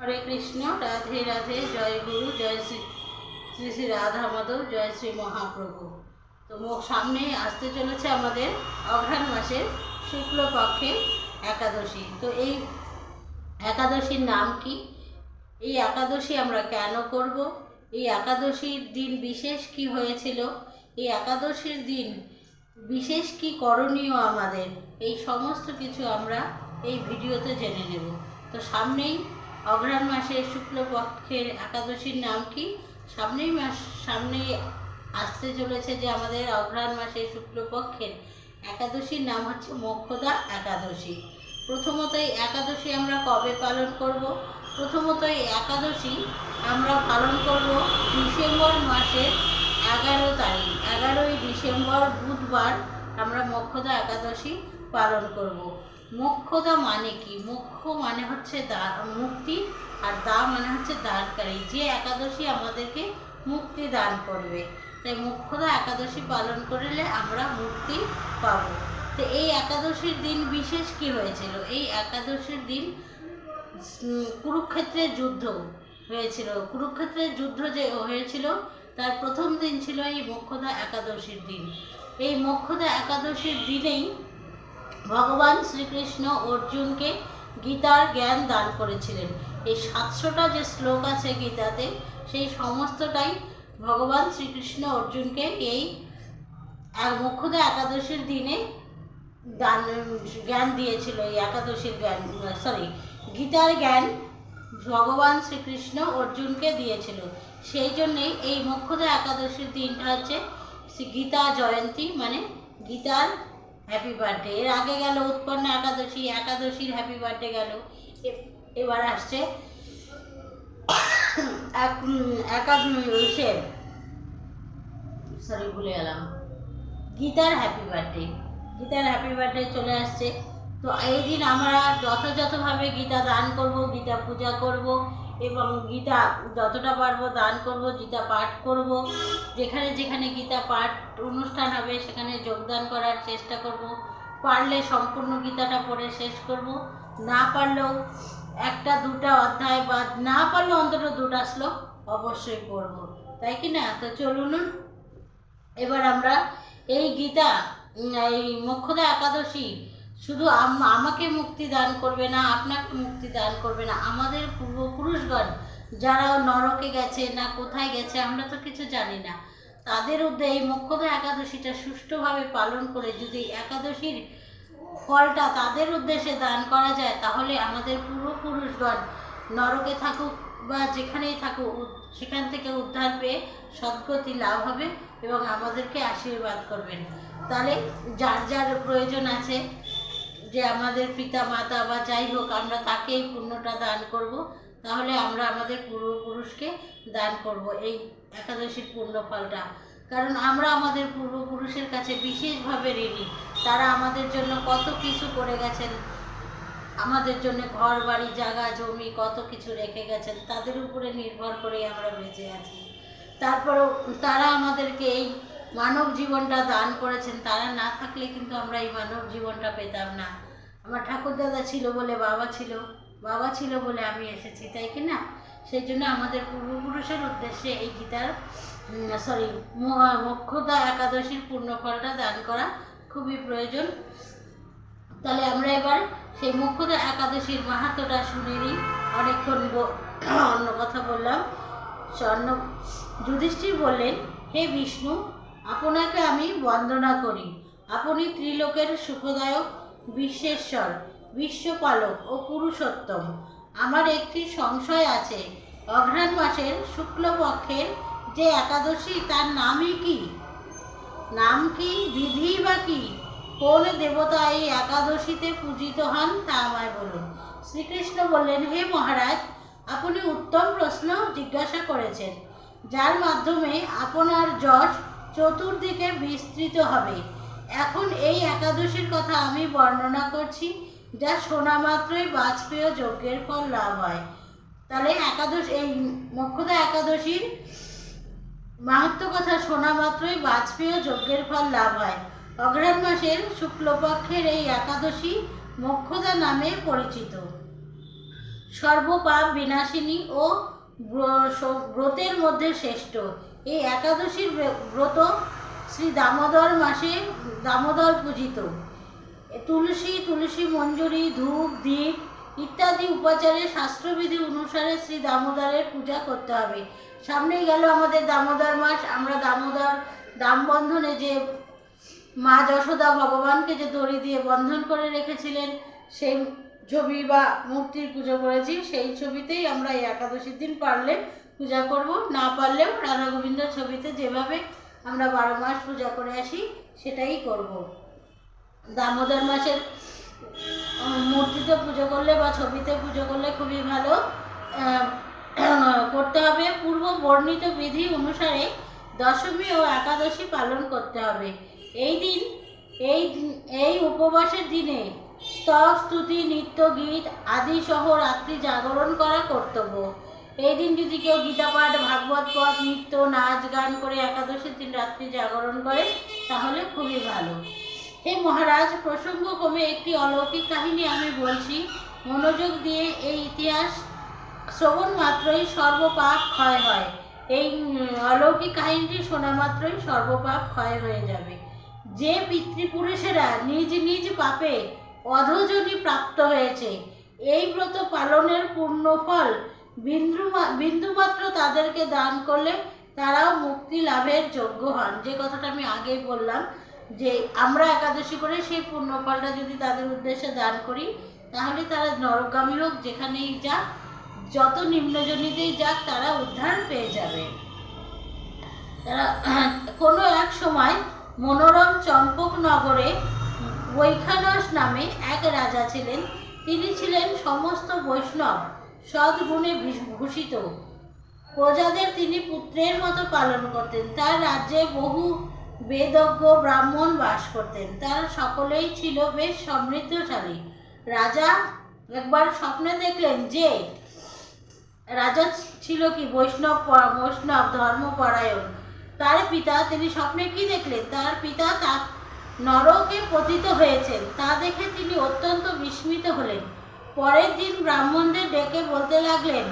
হরে কৃষ্ণ, রাধে রাধে, জয় গুরু, জয় শ্রী শ্রী শ্রী রাধা মাধব, জয় শ্রী মহাপ্রভু। তো সামনে আসতে চলেছে আমাদের অঘ্রাণ মাসের শুক্লপক্ষের একাদশী। তো এই একাদশীর নাম কি? এই একাদশী আমরা কেন করব? এই একাদশীর দিন বিশেষ কি হয়েছিল? এই একাদশীর দিন বিশেষ কি করণীয় আমাদের? এই সমস্ত কিছু আমরা এই ভিডিওতে জেনে নেব। তো সামনেই অঘ্রাণ মাসের শুক্লপক্ষের একাদশীর নাম কি? সামনেই মাস, সামনেই আসতে চলেছে যে আমাদের অঘ্রাণ মাসের শুক্লপক্ষের একাদশীর নাম হচ্ছে মোক্ষদা একাদশী। প্রথমত এই একাদশী আমরা কবে পালন করব? প্রথমত এই একাদশী আমরা পালন করব ডিসেম্বর মাসের এগারো তারিখ। এগারোই ডিসেম্বর বুধবার আমরা মোক্ষদা একাদশী পালন করব। মোক্ষদা মানে কি? মোক্ষ মানে হচ্ছে দা, মুক্তি, আর দা মানে হচ্ছে দানকারী। যে একাদশী আমাদেরকে মুক্তি দান করবে। তাই মোক্ষদা একাদশী পালন করলে আমরা মুক্তি পাব। তো এই একাদশীর দিন বিশেষ কি হয়েছিল? এই একাদশীর দিন কুরুক্ষেত্রের যুদ্ধ হয়েছিল। কুরুক্ষেত্রের যুদ্ধ যে হয়েছিল, তার প্রথম দিন ছিল এই মোক্ষদা একাদশীর দিন। এই মোক্ষদা একাদশীর দিনেই ভগবান শ্রীকৃষ্ণ অর্জুনকে গীতার জ্ঞান দান করেছিলেন। এই সাতশোটা যে শ্লোক আছে গীতাতে, সেই সমস্তটাই ভগবান শ্রীকৃষ্ণ অর্জুনকে এই মুখ্যদা একাদশীর দিনে দান, জ্ঞান দিয়েছিল। এই একাদশীর জ্ঞান সরি গীতার জ্ঞান ভগবান শ্রীকৃষ্ণ অর্জুনকে দিয়েছিল। সেই জন্যেই এই মুখ্যদা একাদশীর দিনটা হচ্ছে গীতা জয়ন্তী মানে গীতার হ্যাপি বার্থডে এর আগে গেল উৎপন্ন একাদশী, একাদশীর হ্যাপি বার্থডে গেল। এবার আসছে এক সরি ভুলে গেলাম। গীতার হ্যাপি বার্থডে গীতার হ্যাপি বার্থডে চলে আসছে। তো এই দিন আমরা যথাযথভাবে গীতা দান করব, গীতা পূজা করব। এবং গীতা যতটা পারব দান করব, গীতা পাঠ করব। যেখানে যেখানে গীতা পাঠ অনুষ্ঠান হবে, সেখানে যোগদান করার চেষ্টা করব। পারলে সম্পূর্ণ গীতাটা পড়ে শেষ করব। না পারলেও একটা, দুটা অধ্যায় বা না পারলেও অন্তত দুটা শ্লোক অবশ্যই পড়ব। তাই কি না? তো চলুন, এবার আমরা এই গীতা, এই মোক্ষদা একাদশী শুধু আম- আমাকে মুক্তি দান করবে না, আপনাকে মুক্তি দান করবে না, আমাদের পূর্বপুরুষগণ যারা নরকে গেছে না কোথায় গেছে আমরা তো কিছু জানি না, তাদের উদ্দে এই মোক্ষদা একাদশীটা সুষ্ঠুভাবে পালন করে যদি একাদশীর ফলটা তাদের উদ্দেশ্যে দান করা যায়, তাহলে আমাদের পূর্বপুরুষগণ নরকে থাকুক বা যেখানেই থাকুক সেখান থেকে উদ্ধার পেয়ে সদ্গতি লাভ হবে এবং আমাদেরকে আশীর্বাদ করবেন। তাহলে যার যার প্রয়োজন আছে যে আমাদের পিতা মাতা বা যাই হোক, আমরা তাকে এই পুণ্যটা দান করব। তাহলে আমরা আমাদের পূর্বপুরুষকে দান করব এই একাদশীর পুণ্য ফলটা কারণ আমরা আমাদের পূর্বপুরুষের কাছে বিশেষভাবে ঋণী। তারা আমাদের জন্য কত কিছু করে গেছেন, আমাদের জন্য ঘর বাড়ি জায়গা, জমি কত কিছু রেখে গেছেন, তাদের উপরে নির্ভর করেই আমরা বেঁচে আছি। তারপরেও তারা আমাদেরকে এই মানব জীবনটা দান করেছেন, তারা না থাকলে কিন্তু আমরা এই মানব জীবনটা পেতাম না। আমার ঠাকুরদাদা ছিল বলে বাবা ছিল বাবা ছিল বলে আমি এসেছি, তাই কি না? সেই জন্য আমাদের পূর্বপুরুষের উদ্দেশ্যে এই গীতার সরি মোক্ষদা একাদশীর পূর্ণফলটা দান করা খুবই প্রয়োজন। তাহলে আমরা এবার সেই মুখ্যদা একাদশীর মাহাত্মটা শুনে নিই। অনেকক্ষণ অন্য কথা বললাম। স্বর্ণ যুধিষ্ঠির বললেন, হে বিষ্ণু আপনাকে আমি বন্দনা করি। আপনি ত্রিলোকের সুখদায়ক, বিশ্বেশ্বর, বিশ্বপালক ও পুরুষোত্তম। আমার একটি সংশয় আছে। অঘ্রাণ মাসের শুক্লপক্ষের যে একাদশী, তার নামই কি? নাম কি, বিধি বা কি? কোন দেবতা এই একাদশীতে পূজিত হন, তা আমায় বলুন। শ্রীকৃষ্ণ বললেন, হে মহারাজ, আপনি উত্তম প্রশ্ন জিজ্ঞাসা করেছেন। যার মাধ্যমে আপনার যশ চতুর্দিকে বিস্তৃত হবে। এখন এই একাদশীর কথা আমি বর্ণনা করছি, যা শোনা মাত্রই বাজপেয় যজ্ঞের ফল লাভ হয়। তাহলে একাদশ, এই মক্ষদা একাদশীর মাহাত্ম কথা শোনা মাত্রই বাজপেয় যজ্ঞের ফল লাভ হয়। অঘ্রাণ মাসের শুক্লপক্ষের এই একাদশী মক্ষদা নামে পরিচিত। সর্বপাপ বিনাশিনী ও ব্র- ব্রতের মধ্যে শ্রেষ্ঠ। এই একাদশীর ব্র- ব্রত শ্রী দামোদর মাসে দামোদর পূজিত। তুলসী তুলসী মঞ্জুরি, ধূপ, দীপ ইত্যাদি উপাচারে শাস্ত্রবিধি অনুসারে শ্রী দামোদরের পূজা করতে হবে। সামনেই গেল আমাদের দামোদর মাস। আমরা দামোদর দামবন্ধনে যে মা যশোদা ভগবানকে যে দড়ি দিয়ে বন্ধন করে রেখেছিলেন, সেই ছবি বা মূর্তির পুজো করেছি। সেই ছবিতেই আমরা এই একাদশীর দিন পারলে পূজা করব। না পারলেও রাধা গোবিন্দ ছবিতে যেভাবে আমরা বারো মাস পূজা করে আসি, সেটাই করব। দামোদর মাসের মূর্তিতে পুজো করলে বা ছবিতে পুজো করলে খুবই ভালো। করতে হবে। পূর্ব বর্ণিত বিধি অনুসারে দশমী ও একাদশী পালন করতে হবে। এই দিন, এই এই উপবাসের দিনে স্তব, স্তুতি, নৃত্য, গীত আদি সহ রাত্রি জাগরণ করা কর্তব্য। এই দিন যদি কেউ গীতা পাঠ ভাগবত পাঠ নৃত্য, নাচ, গান করে একাদশীর দিন রাত্রি জাগরণ করে, তাহলে খুবই ভালো। হে মহারাজ প্রসঙ্গক্রমে একটি অলৌকিক কাহিনী আমি বলছি। মনোযোগ দিয়ে এই ইতিহাস শ্রবণ মাত্রই সর্বপাপ ক্ষয় হয়। এই অলৌকিক কাহিনীটি শোনা মাত্রই সর্বপাপ ক্ষয় হয়ে যাবে। যে পিতৃপুরুষেরা নিজ নিজ পাপে অধজনী প্রাপ্ত হয়েছে, এই ব্রত পালনের পূর্ণ ফল বিন্দু বিন্দুমাত্র তাদেরকে দান করলে তারাও মুক্তি লাভের যোগ্য হন। যে কথাটা আমি আগেই বললাম, যে আমরা একাদশী করে সেই পূর্ণ ফলটা যদি তাদের উদ্দেশ্যে দান করি, তাহলে তারা নরগামী হোক, যেখানেই যাক, যত নিম্নজনীতেই যাক, তারা উদ্ধার পেয়ে যাবে। তারা কোনো এক সময় মনোরম চম্পকনগরে বৈখানস নামে এক রাজা ছিলেন। তিনি ছিলেন সমস্ত বৈষ্ণব। সদ্গুণে ভূষিত। প্রজাদের তিনি পুত্রের মতো পালন করতেন। তার রাজ্যে বহু বেদজ্ঞ ব্রাহ্মণ বাস করতেন। তারা সকলেই ছিল বেশ সমৃদ্ধশালী। রাজা একবার স্বপ্নে দেখলেন যে, রাজা ছিল কি বৈষ্ণব বৈষ্ণব ধর্মপরায়ণ তার পিতা, তিনি স্বপ্নে কি দেখলেন? তার পিতা তা নরকে পতিত হয়েছেন। তা দেখে তিনি অত্যন্ত বিস্মিত হলেন। পরের দিন ব্রাহ্মণদের ডেকে বলতে লাগলেন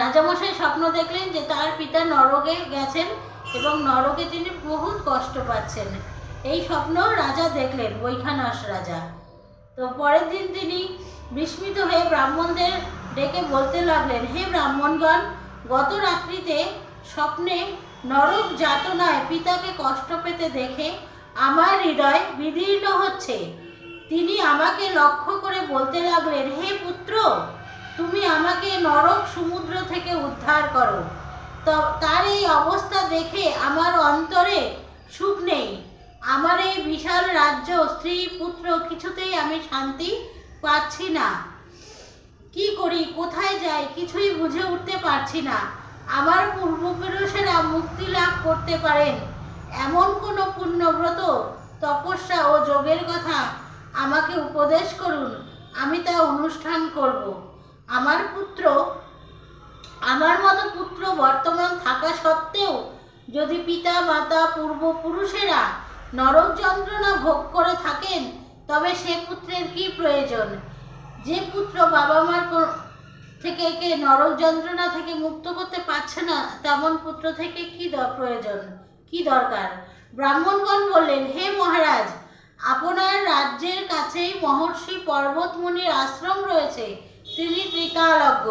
রাজামশাই স্বপ্ন দেখলেন যে তার পিতা নরকে গেছেন এবং নরকে তিনি বহুত কষ্ট পাচ্ছেন। এই স্বপ্ন রাজা দেখলেন, বৈখানস রাজা। তো পরের দিন তিনি বিস্মিত হয়ে ব্রাহ্মণদের ডেকে বলতে লাগলেন, হে ব্রাহ্মণগণ, গত রাত্রিতে স্বপ্নে নরক যাতনায় পিতাকে কষ্ট পেতে দেখে আমার হৃদয় বিদীর্ণ হচ্ছে। তিনি আমাকে লক্ষ্য করে বলতে লাগলেন, হে পুত্র, তুমি আমাকে নরক সমুদ্র থেকে উদ্ধার করো। তার এই অবস্থা দেখে আমার অন্তরে সুখ নেই। আমার এই বিশাল রাজ্য স্ত্রী পুত্র, কিছুতেই আমি শান্তি পাচ্ছি না। কি করি, কোথায় যাই, কিছুই বুঝে উঠতে পারছি না। আমার পূর্বপুরুষেরা মুক্তি লাভ করতে পারেন। এমন কোনো পুণ্যব্রত, তপস্যা ও যোগের কথা আমাকে উপদেশ করুন, আমি তা অনুষ্ঠান করব। আমার পুত্র, আমার মতো পুত্র বর্তমান থাকা সত্ত্বেও, যদি পিতা মাতা পূর্বপুরুষেরা নরক যন্ত্রণা ভোগ করে থাকেন, তবে সে পুত্রের কি প্রয়োজন? যে পুত্র বাবা মার থেকে একে নরক যন্ত্রণা থেকে মুক্ত করতে পারছে না, তেমন পুত্র থেকে কি প্রয়োজন? কি দরকার? ব্রাহ্মণগণ বললেন, হে মহারাজ আপনার রাজ্যের কাছেই মহর্ষি পর্বতমুনির আশ্রম রয়েছে তিনি ত্রিকালজ্ঞ।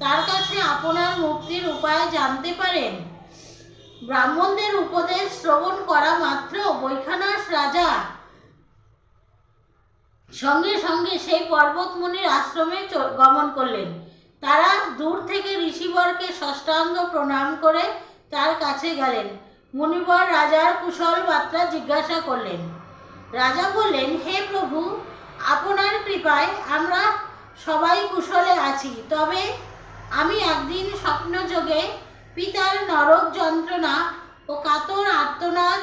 তার কাছে আপনার মুক্তির উপায় জানতে পারেন। ব্রাহ্মণদের উপদেশ শ্রবণ করা মাত্র বৈখানস রাজা। সঙ্গে সঙ্গে সেই পর্বতমুনির আশ্রমে গমন করলেন। তারা দূর থেকে ঋষিবরকে ষষ্ঠাঙ্গ প্রণাম করে তার কাছে গেলেন। মুনিবর রাজার কুশল বার্তা জিজ্ঞাসা করলেন রাজা বললেন, হে প্রভু, আপনার কৃপায় আমরা সবাই কুশলে আছি। তবে আমি একদিন স্বপ্নযোগে পিতার নরক যন্ত্রণা ও কাতর আর্তনাদ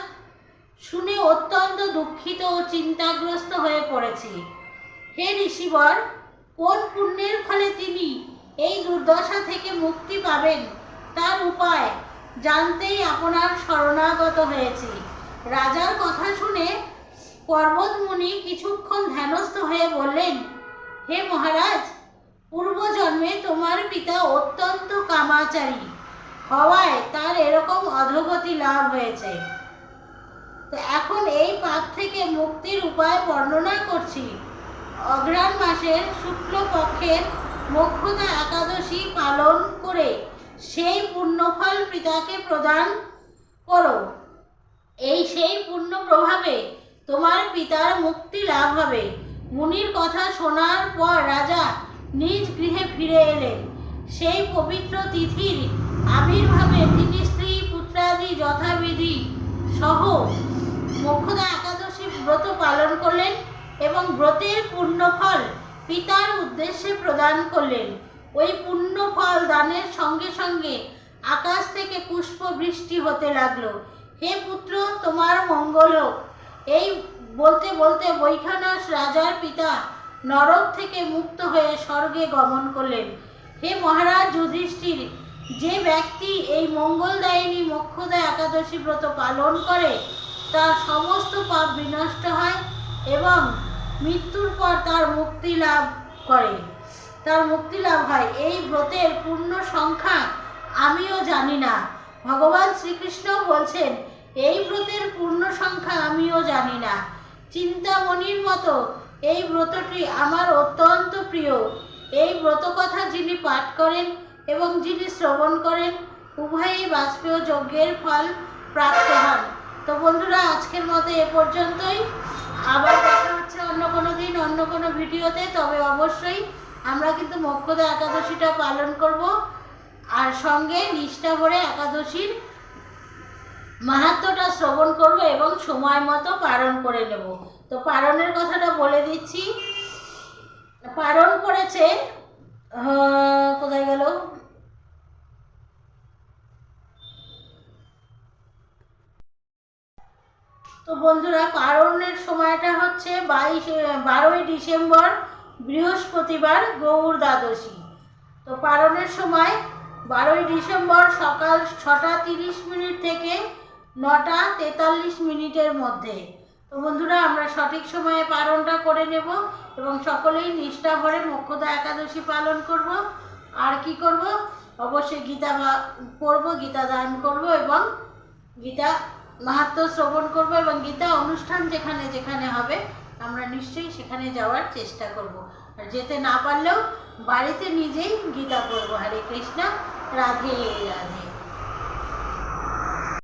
শুনে অত্যন্ত দুঃখিত ও চিন্তাগ্রস্ত হয়ে পড়েছি। হে ঋষিবর, কোন পুণ্যের ফলে তিনি এই দুর্দশা থেকে মুক্তি পাবেন? তার উপায় জানতেই আপনার শরণাগত হয়েছি। রাজার কথা শুনে পর্বতমুনি কিছুক্ষণ ধ্যানস্থ হয়ে বললেন, হে মহারাজ, পূর্বজন্মে তোমার পিতা অত্যন্ত কামাচারী। হওয়ায় তার এরকম অধোগতি লাভ হয়েছে। এখন এই পাপ থেকে মুক্তির উপায় বর্ণনা করছি। অগ্রাণ মাসের শুক্লপক্ষের মোক্ষদা একাদশী পালন করে সেই পুণ্যফল পিতাকে প্রদান করো। এই সেই পুণ্য প্রভাবে তোমার পিতার মুক্তি লাভ হবে। মুনির কথা শোনার পর রাজা নিজ গৃহে ফিরে এলেন। সেই পবিত্র তিথির আবির্ভাবে তিনি স্ত্রী পুত্রাদি যথাবিধি সহ মোক্ষদা একাদশী ব্রত পালন করলেন এবং ব্রতের পুণ্যফল পিতার উদ্দেশ্যে প্রদান করলেন। ওই পুণ্যফল দানের সঙ্গে সঙ্গে আকাশ থেকে পুষ্প বৃষ্টি হতে লাগল। হে পুত্র, তোমার মঙ্গল হোক। এই বলতে বলতে বৈখানস রাজার পিতা নরক থেকে মুক্ত হয়ে স্বর্গে গমন করলেন। হে মহারাজ যুধিষ্ঠির, যে ব্যক্তি এই মঙ্গলদায়িনী মোক্ষদা একাদশী ব্রত পালন করে, তার সমস্ত পাপ বিনষ্ট হয় এবং মৃত্যুর পর তার মুক্তি লাভ করে। তার মুক্তি লাভ হয়। এই ব্রতের পূর্ণ সংখ্যা আমিও জানি না। ভগবান শ্রীকৃষ্ণ বলছেন এই ব্রতের পূর্ণ সংখ্যা আমিও জানি না। চিন্তামণির মতো এই ব্রতটি আমার অত্যন্ত প্রিয়। এই ব্রত কথা যিনি পাঠ করেন এবং যিনি শ্রবণ করেন, উভয়ই বাষ্পীয় যজ্ঞের ফল প্রাপ্ত হন। তো বন্ধুরা, আজকের মতো এ পর্যন্তই। আবার দেখা হচ্ছে অন্য কোনো দিন, অন্য কোনো ভিডিওতে। তবে অবশ্যই আমরা কিন্তু মোক্ষদা একাদশীটা পালন করব। আর সঙ্গে নিষ্ঠা ভরে একাদশীর মাহাত্মটা শ্রবণ করব এবং সময় মতো পালন করে নেব। তো পালনের কথাটা বলে দিচ্ছি। পালন করেছে কোথায় গেল? তো বন্ধুরা পালনের সময়টা হচ্ছে বাইশ বারোই ডিসেম্বর, বৃহস্পতিবার গৌর দ্বাদশী। তো পালনের সময় বারোই ডিসেম্বর সকাল ছটা তিরিশ মিনিট থেকে নটা তেতাল্লিশ মিনিটের মধ্যে। তো বন্ধুরা, আমরা সঠিক সময়ে পালনটা করে নেব এবং সকলেই নিষ্ঠা ভরে মোক্ষদা একাদশী পালন করব। আর কি করব? অবশ্যই গীতা পড়ব, গীতা দান করব এবং গীতা মাহাত্ম শ্রবণ করব এবং গীতা অনুষ্ঠান যেখানে যেখানে হবে, আমরা নিশ্চয়ই সেখানে যাওয়ার চেষ্টা করব। আর যেতে না পারলেও বাড়িতে নিজেই গীতা পড়ব। হরে কৃষ্ণ, রাধে রাধে।